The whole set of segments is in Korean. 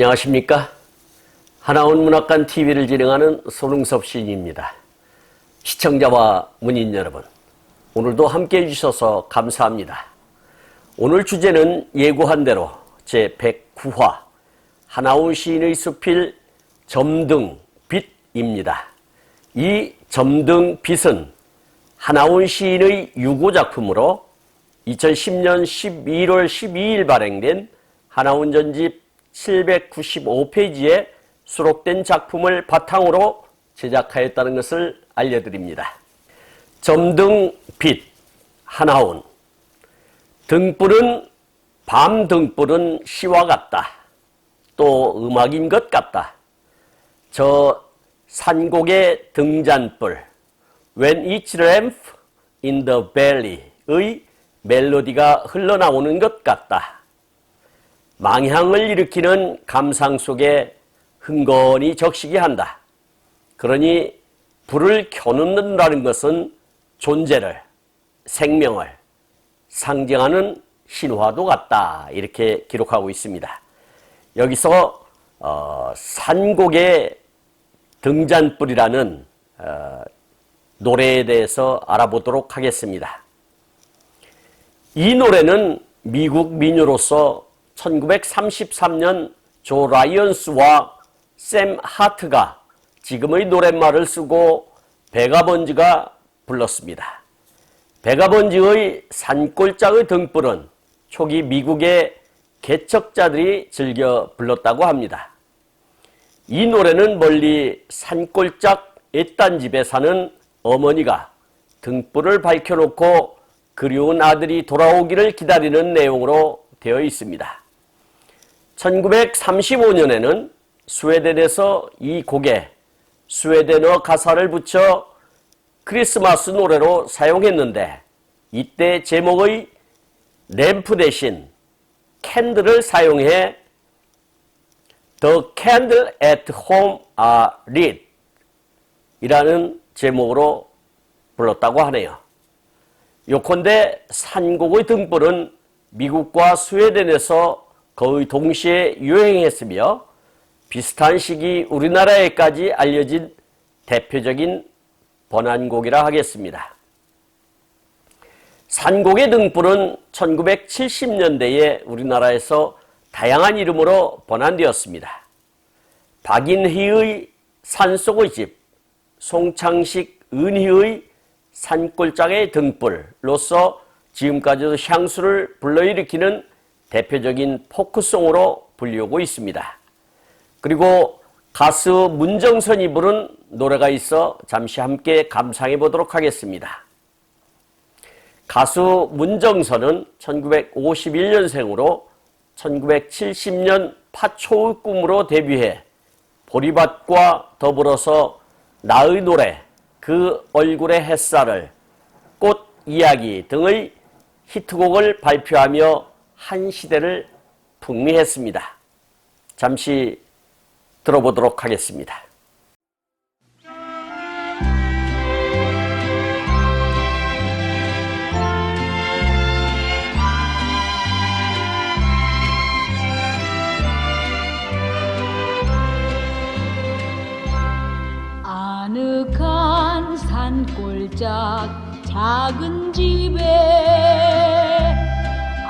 안녕하십니까? 하나원 문학관 TV를 진행하는 손흥섭 시인입니다. 시청자와 문인 여러분, 오늘도 함께 해주셔서 감사합니다. 오늘 주제는 예고한 대로 제109화 하나원 시인의 수필 점등 빛입니다. 이 점등 빛은 하나원 시인의 유고 작품으로 2010년 11월 12일 발행된 하나원 전집 795페이지에 수록된 작품을 바탕으로 제작하였다는 것을 알려드립니다. 점등 빛 하나원 등불은 밤 등불은 시와 같다. 또 음악인 것 같다. 저 산곡의 등잔불 When each lamp in the valley의 멜로디가 흘러나오는 것 같다. 망향을 일으키는 감상 속에 흥건히 적시게 한다. 그러니 불을 켜놓는다는 것은 존재를, 생명을 상징하는 신화도 같다. 이렇게 기록하고 있습니다. 여기서 어, 산곡의 등잔불이라는 어, 노래에 대해서 알아보도록 하겠습니다. 이 노래는 미국 민요로서 1933년 조 라이언스와 샘 하트가 지금의 노랫말을 쓰고 베가번즈가 불렀습니다. 베가번즈의 산골짜의 등불은 초기 미국의 개척자들이 즐겨 불렀다고 합니다. 이 노래는 멀리 산골짝 애딴집에 사는 어머니가 등불을 밝혀놓고 그리운 아들이 돌아오기를 기다리는 내용으로 되어 있습니다. 1935년에는 스웨덴에서 이 곡에 스웨덴어 가사를 붙여 크리스마스 노래로 사용했는데 이때 제목의 램프 대신 캔들을 사용해 The candle at home are lit 이라는 제목으로 불렀다고 하네요. 요컨대 산곡의 등불은 미국과 스웨덴에서 거의 동시에 유행했으며 비슷한 시기 우리나라에까지 알려진 대표적인 번안곡이라 하겠습니다. 산곡의 등불은 1970년대에 우리나라에서 다양한 이름으로 번안되었습니다. 박인희의 산속의 집, 송창식 은희의 산골짜기의 등불로서 지금까지도 향수를 불러일으키는 대표적인 포크송으로 불리우고 있습니다. 그리고 가수 문정선이 부른 노래가 있어 잠시 함께 감상해 보도록 하겠습니다. 가수 문정선은 1951년생으로 1970년 파초의 꿈으로 데뷔해 보리밭과 더불어서 나의 노래, 그 얼굴의 햇살을, 꽃 이야기 등의 히트곡을 발표하며 한 시대를 풍미했습니다. 잠시 들어보도록 하겠습니다. 아늑한 산골짝 작은 집에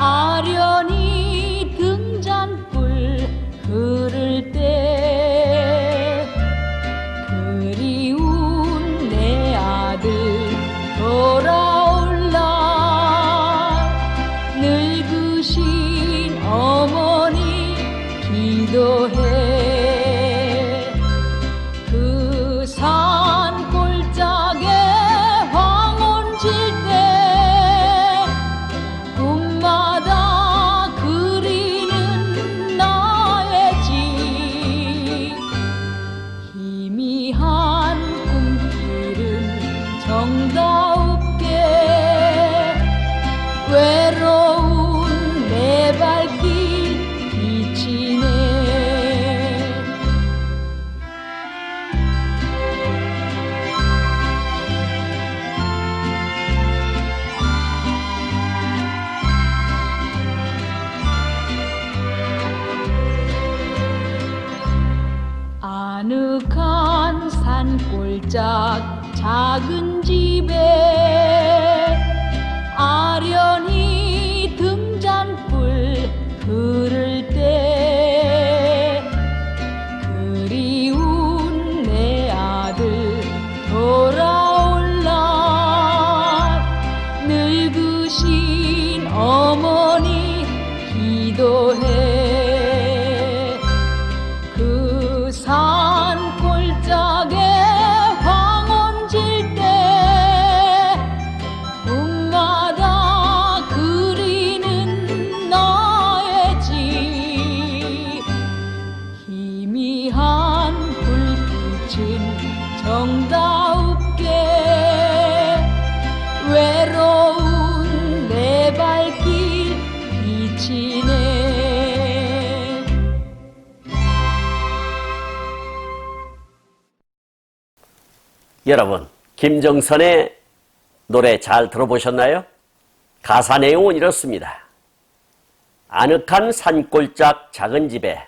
아 정다웁게 외로운 내 발길 비치네 여러분, 김정선의 노래 잘 들어보셨나요? 가사 내용은 이렇습니다. 아늑한 산골짝 작은 집에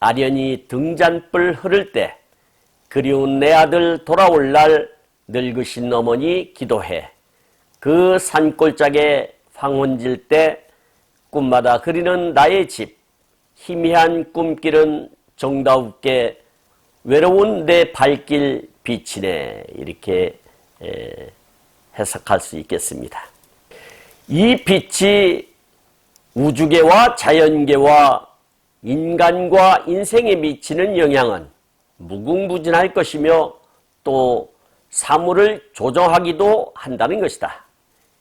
아련히 등잔불 흐를 때 그리운 내 아들 돌아올 날 늙으신 어머니 기도해 그 산골짝에 황혼질 때 꿈마다 그리는 나의 집 희미한 꿈길은 정다웁게 외로운 내 발길 비치네 이렇게 에, 해석할 수 있겠습니다. 이 빛이 우주계와 자연계와 인간과 인생에 미치는 영향은 무궁무진할 것이며 또 사물을 조정하기도 한다는 것이다.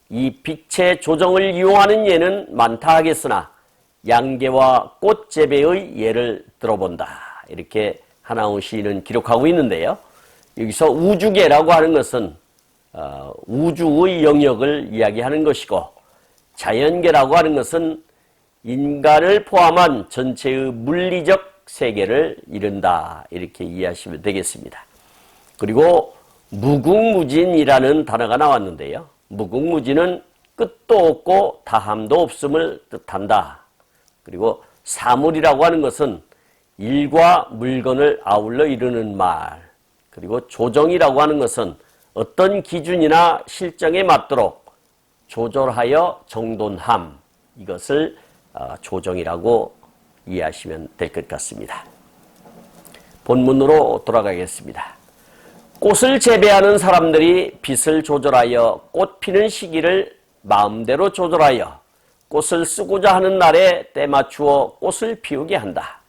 이 빛의 조정을 이용하는 예는 많다 하겠으나 양계와 꽃재배의 예를 들어본다. 이렇게 하나훈 시인은 기록하고 있는데요. 여기서 우주계라고 하는 것은 어, 우주의 영역을 이야기하는 것이고 자연계라고 하는 것은 인간을 포함한 전체의 물리적 세계를 이른다. 이렇게 이해하시면 되겠습니다. 그리고 무궁무진이라는 단어가 나왔는데요. 무궁무진은 끝도 없고 다함도 없음을 뜻한다. 그리고 사물이라고 하는 것은 일과 물건을 아울러 이루는 말. 그리고 조정이라고 하는 것은 어떤 기준이나 실정에 맞도록 조절하여 정돈함. 이것을 어, 조정이라고 이해하시면 될 것 같습니다. 본문으로 돌아가겠습니다. 꽃을 재배하는 사람들이 빛을 조절하여 꽃 피는 시기를 마음대로 조절하여 꽃을 쓰고자 하는 날에 때 맞추어 꽃을 피우게 한다.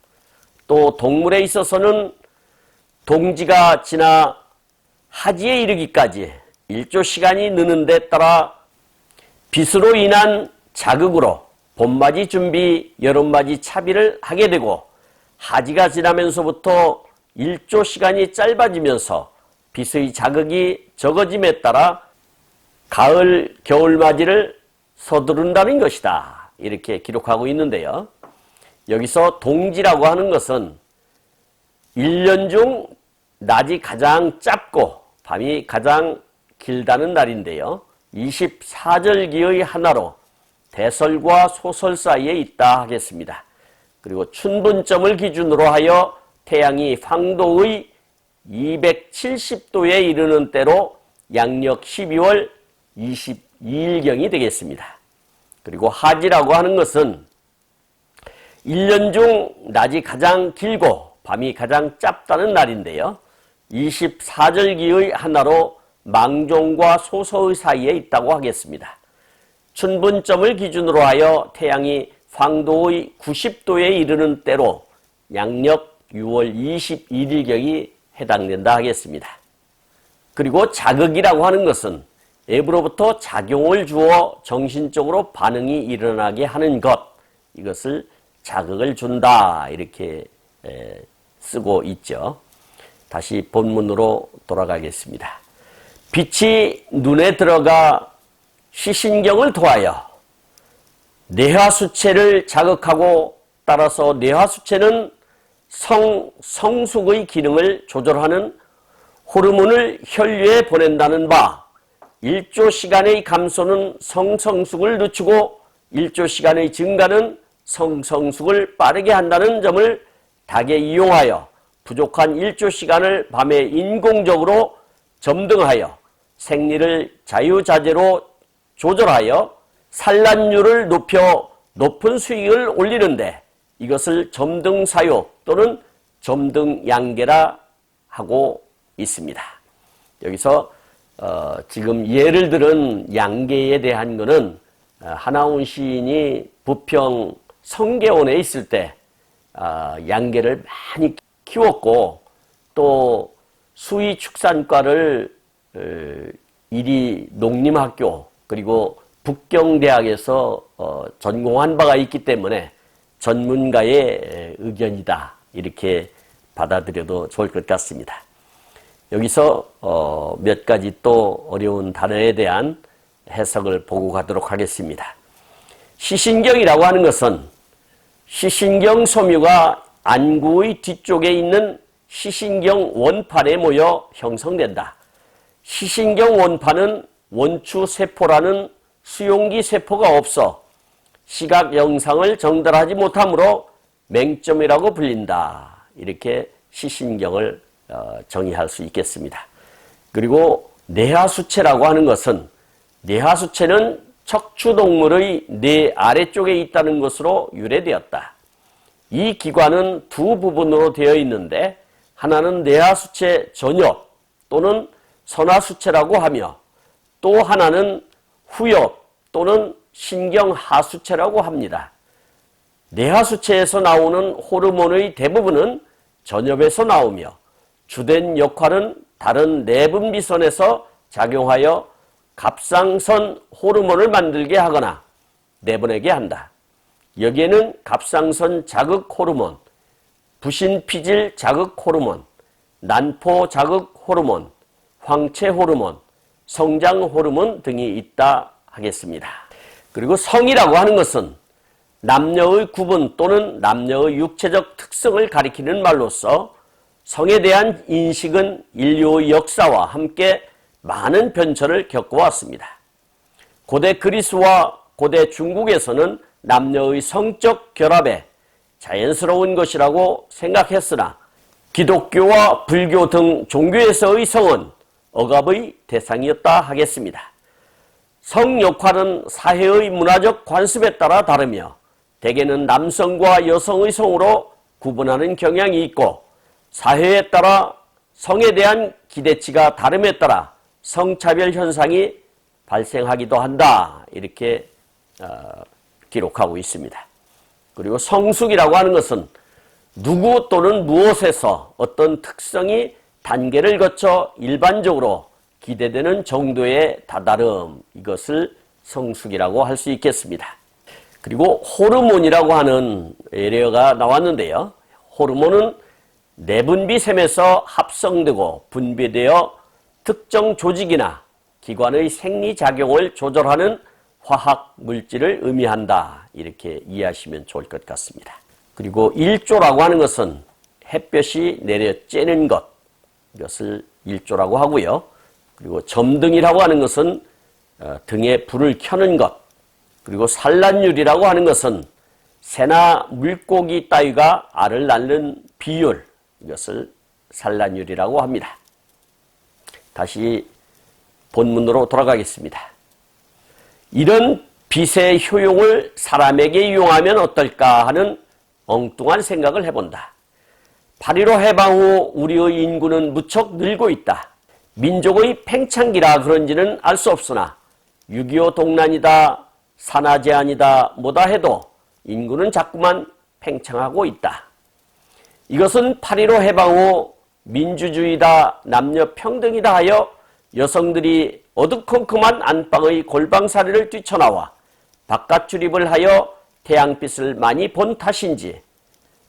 또 동물에 있어서는 동지가 지나 하지에 이르기까지 일조 시간이 느는 데 따라 빛으로 인한 자극으로 봄맞이 준비, 여름맞이 차비를 하게 되고 하지가 지나면서부터 일조 시간이 짧아지면서 빛의 자극이 적어짐에 따라 가을, 겨울맞이를 서두른다는 것이다. 이렇게 기록하고 있는데요. 여기서 동지라고 하는 것은 1년 중 낮이 가장 짧고 밤이 가장 길다는 날인데요. 24절기의 하나로 대설과 소설 사이에 있다 하겠습니다. 그리고 춘분점을 기준으로 하여 태양이 황도의 270도에 이르는 때로 양력 12월 22일경이 되겠습니다. 그리고 하지라고 하는 것은 1년 중 낮이 가장 길고 밤이 가장 짧다는 날인데요. 24절기의 하나로 망종과 소서의 사이에 있다고 하겠습니다. 춘분점을 기준으로 하여 태양이 황도의 90도에 이르는 때로 양력 6월 21일경이 해당된다 하겠습니다. 그리고 자극이라고 하는 것은 앱으로부터 작용을 주어 정신적으로 반응이 일어나게 하는 것 이것을 자극을 준다 이렇게 쓰고 있죠. 다시 본문으로 돌아가겠습니다. 빛이 눈에 들어가 시신경을 통하여 뇌하수체를 자극하고 따라서 뇌하수체는 성, 성숙의 기능을 조절하는 호르몬을 혈류에 보낸다는 바, 일조 시간의 감소는 성성숙을 늦추고 일조 시간의 증가는 성성숙을 빠르게 한다는 점을 닭에 이용하여 부족한 일조 시간을 밤에 인공적으로 점등하여 생리를 자유자재로 조절하여 산란율을 높여 높은 수익을 올리는데 이것을 점등사유 또는 점등양계라 하고 있습니다. 여기서 어, 지금 예를 들은 양계에 대한 것은 어, 하나운 시인이 부평 성계원에 있을 때 아, 양계를 많이 키웠고 또 수의 축산과를 어, 이리 농림학교 그리고 북경대학에서 어, 전공한 바가 있기 때문에 전문가의 에, 의견이다 이렇게 받아들여도 좋을 것 같습니다. 여기서 어, 몇 가지 또 어려운 단어에 대한 해석을 보고 가도록 하겠습니다. 시신경이라고 하는 것은 시신경 소묘가 안구의 뒤쪽에 있는 시신경 원판에 모여 형성된다. 시신경 원판은 원추 세포라는 수용기 세포가 없어 시각 영상을 정달하지 못하므로 맹점이라고 불린다. 이렇게 시신경을 어, 정의할 수 있겠습니다. 그리고 뇌하수체라고 하는 것은 뇌하수체는 척추동물의 뇌 아래쪽에 있다는 것으로 유래되었다. 이 기관은 두 부분으로 되어 있는데 하나는 뇌하수체 전엽 또는 선하수체라고 하며 또 하나는 후엽 또는 신경하수체라고 합니다. 뇌하수체에서 나오는 호르몬의 대부분은 전엽에서 나오며 주된 역할은 다른 내분비선에서 작용하여 갑상선 호르몬을 만들게 하거나 내보내게 한다. 여기에는 갑상선 자극 호르몬, 부신피질 자극 호르몬, 난포 자극 호르몬, 황체 호르몬, 성장 호르몬 등이 있다 하겠습니다. 그리고 성이라고 하는 것은 남녀의 구분 또는 남녀의 육체적 특성을 가리키는 말로서 성에 대한 인식은 인류의 역사와 함께 많은 변천을 겪어왔습니다. 고대 그리스와 고대 중국에서는 남녀의 성적 결합에 자연스러운 것이라고 생각했으나 기독교와 불교 등 종교에서의 성은 억압의 대상이었다 하겠습니다. 성 역할은 사회의 문화적 관습에 따라 다르며 대개는 남성과 여성의 성으로 구분하는 경향이 있고 사회에 따라 성에 대한 기대치가 다름에 따라 성차별 현상이 발생하기도 한다. 이렇게 어, 기록하고 있습니다. 그리고 성숙이라고 하는 것은 누구 또는 무엇에서 어떤 특성이 단계를 거쳐 일반적으로 기대되는 정도의 다다름 이것을 성숙이라고 할 수 있겠습니다. 그리고 호르몬이라고 하는 에레어가 나왔는데요. 호르몬은 내분비샘에서 합성되고 분비되어 특정 조직이나 기관의 생리작용을 조절하는 화학 물질을 의미한다. 이렇게 이해하시면 좋을 것 같습니다. 그리고 일조라고 하는 것은 햇볕이 내려 쬐는 것, 이것을 일조라고 하고요. 그리고 점등이라고 하는 것은 어, 등에 불을 켜는 것, 그리고 산란율이라고 하는 것은 새나 물고기 따위가 알을 낳는 비율, 이것을 산란율이라고 합니다. 다시 본문으로 돌아가겠습니다. 이런 빛의 효용을 사람에게 이용하면 어떨까 하는 엉뚱한 생각을 해본다. 8.15 해방 후 우리의 인구는 무척 늘고 있다. 민족의 팽창기라 그런지는 알 수 없으나 6.25 동란이다, 산하 제한이다, 뭐다 해도 인구는 자꾸만 팽창하고 있다. 이것은 8.15 해방 후 민주주의다, 남녀 평등이다 하여 여성들이 어두컴컴한 안방의 골방사리를 뛰쳐나와 바깥 출입을 하여 태양빛을 많이 본 탓인지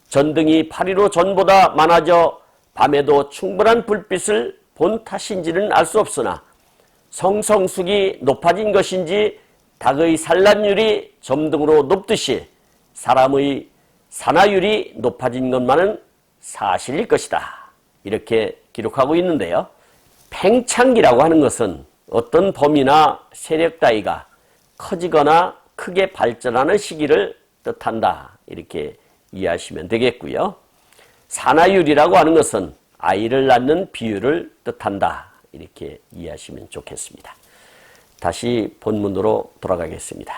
전등이 8.15 전보다 많아져 밤에도 충분한 불빛을 본 탓인지는 알 수 없으나 성성숙이 높아진 것인지 닭의 산란율이 점등으로 높듯이 사람의 산화율이 높아진 것만은 사실일 것이다. 이렇게 기록하고 있는데요. 팽창기라고 하는 것은 어떤 범위나 세력 따위가 커지거나 크게 발전하는 시기를 뜻한다. 이렇게 이해하시면 되겠고요. 사나율이라고 하는 것은 아이를 낳는 비율을 뜻한다. 이렇게 이해하시면 좋겠습니다. 다시 본문으로 돌아가겠습니다.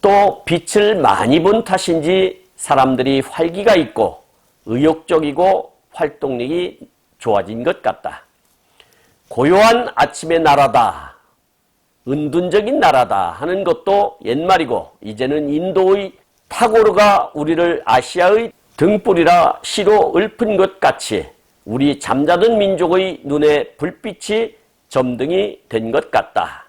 또 빛을 많이 본 탓인지 사람들이 활기가 있고 의욕적이고 활동력이 좋아진 것 같다. 고요한 아침의 나라다. 은둔적인 나라다 하는 것도 옛말이고 이제는 인도의 타고르가 우리를 아시아의 등불이라 시로 읊은 것 같이 우리 잠자던 민족의 눈에 불빛이 점등이 된 것 같다.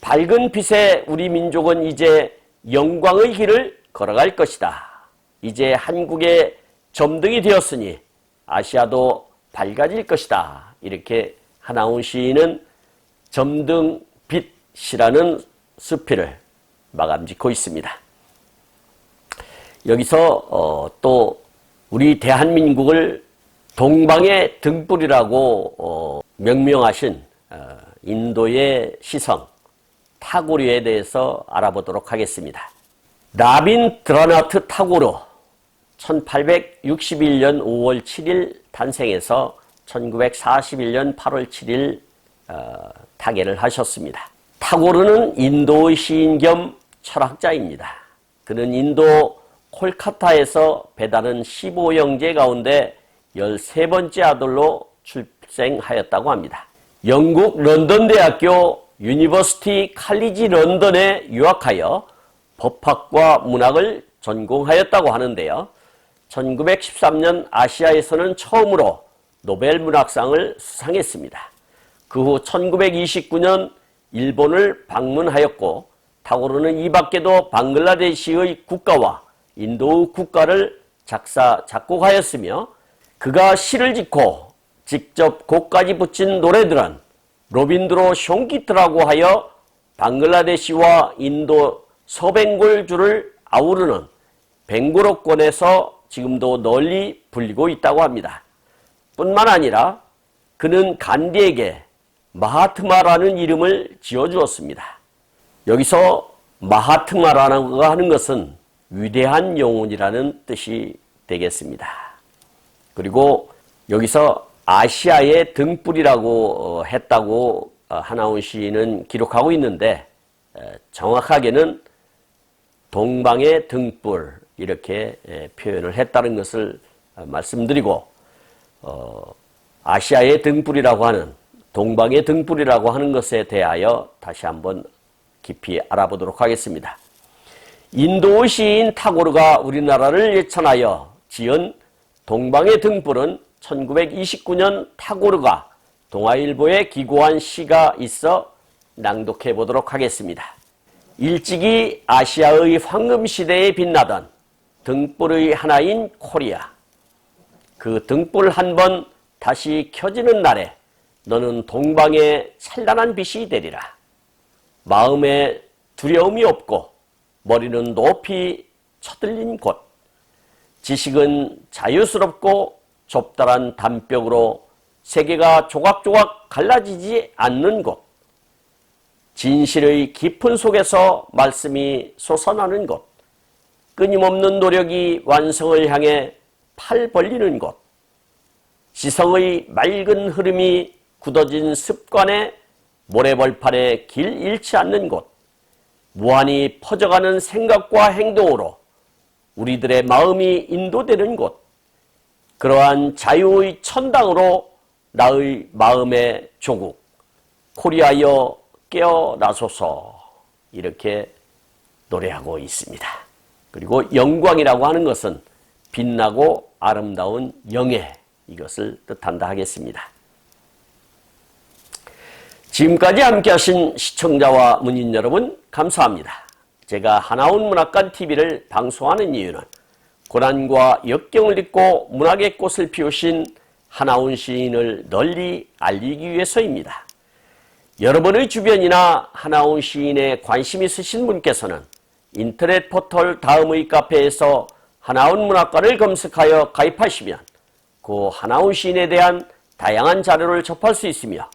밝은 빛에 우리 민족은 이제 영광의 길을 걸어갈 것이다. 이제 한국의 점등이 되었으니 아시아도 밝아질 것이다. 이렇게 하나운 시인은 점등 빛이라는 수필을 마감 짓고 있습니다. 여기서 어, 또 우리 대한민국을 동방의 등불이라고 어, 명명하신 어, 인도의 시성 타고르에 대해서 알아보도록 하겠습니다. 라빈 드라나트 타고르 1861년 5월 7일 탄생해서 1941년 8월 7일 어, 타계를 하셨습니다. 타고르는 인도의 시인 겸 철학자입니다. 그는 인도 콜카타에서 배다른 15형제 가운데 13번째 아들로 출생하였다고 합니다. 영국 런던 대학교 유니버시티 칼리지 런던에 유학하여 법학과 문학을 전공하였다고 하는데요. 1913년 아시아에서는 처음으로 노벨 문학상을 수상했습니다. 그 후 1929년 일본을 방문하였고 타고르는 이 밖에도 방글라데시의 국가와 인도의 국가를 작사 작곡하였으며 그가 시를 짓고 직접 곡까지 붙인 노래들은 로빈드로 숑기트라고 하여 방글라데시와 인도 서벵골주를 아우르는 벵고로권에서 지금도 널리 불리고 있다고 합니다. 뿐만 아니라 그는 간디에게 마하트마라는 이름을 지어주었습니다. 여기서 마하트마라는 것은 위대한 영혼이라는 뜻이 되겠습니다. 그리고 여기서 아시아의 등불이라고 했다고 하나운 시인은 기록하고 있는데 정확하게는 동방의 등불 이렇게 표현을 했다는 것을 말씀드리고 어, 아시아의 등불이라고 하는 동방의 등불이라고 하는 것에 대하여 다시 한번 깊이 알아보도록 하겠습니다. 인도 시인 타고르가 우리나라를 예천하여 지은 동방의 등불은 1929년 타고르가 동아일보에 기고한 시가 있어 낭독해 보도록 하겠습니다. 일찍이 아시아의 황금시대에 빛나던 등불의 하나인 코리아. 그 등불 한 번 다시 켜지는 날에 너는 동방의 찬란한 빛이 되리라. 마음에 두려움이 없고 머리는 높이 쳐들린 곳. 지식은 자유스럽고 좁다란 담벽으로 세계가 조각조각 갈라지지 않는 곳. 진실의 깊은 속에서 말씀이 솟아나는 곳. 끊임없는 노력이 완성을 향해 팔 벌리는 곳. 지성의 맑은 흐름이 굳어진 습관에 모래벌판에 길 잃지 않는 곳. 무한히 퍼져가는 생각과 행동으로 우리들의 마음이 인도되는 곳. 그러한 자유의 천당으로 나의 마음의 조국. 코리아여 깨어나소서. 이렇게 노래하고 있습니다. 그리고 영광이라고 하는 것은 빛나고 아름다운 영예 이것을 뜻한다 하겠습니다. 지금까지 함께 하신 시청자와 문인 여러분 감사합니다. 제가 하나온 문학관 TV를 방송하는 이유는 고난과 역경을 딛고 문학의 꽃을 피우신 하나온 시인을 널리 알리기 위해서입니다. 여러분의 주변이나 하나온 시인에 관심 있으신 분께서는 인터넷 포털 다음의 카페에서 하나온 문학관을 검색하여 가입하시면 그 하나온 시인에 대한 다양한 자료를 접할 수 있으며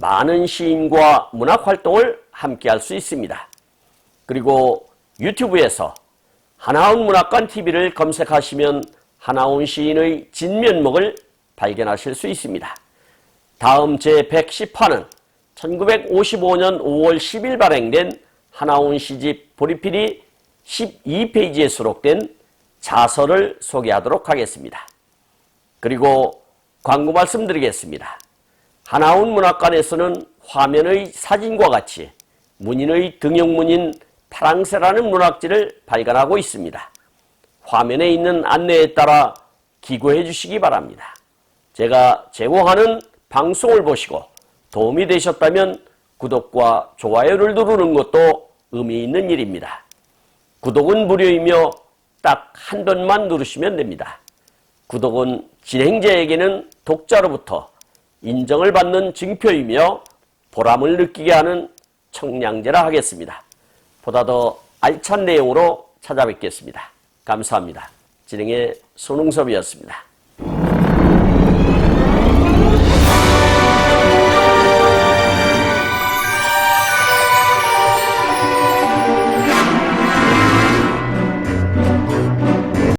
많은 시인과 문학 활동을 함께 할 수 있습니다. 그리고 유튜브에서 하나온 문학관 TV를 검색하시면 하나온 시인의 진면목을 발견하실 수 있습니다. 다음 제110화는 1955년 5월 10일 발행된 하나온 시집 보리필이 12페이지에 수록된 자서를 소개하도록 하겠습니다. 그리고 광고 말씀드리겠습니다. 하나온 문학관에서는 화면의 사진과 같이 문인의 등용문인 파랑새라는 문학지를 발간하고 있습니다. 화면에 있는 안내에 따라 기고해 주시기 바랍니다. 제가 제공하는 방송을 보시고 도움이 되셨다면 구독과 좋아요를 누르는 것도 의미 있는 일입니다. 구독은 무료이며 딱 한 번만 누르시면 됩니다. 구독은 진행자에게는 독자로부터 인정을 받는 증표이며 보람을 느끼게 하는 청량제라 하겠습니다. 보다 더 알찬 내용으로 찾아뵙겠습니다. 감사합니다. 진행의 손웅섭이었습니다.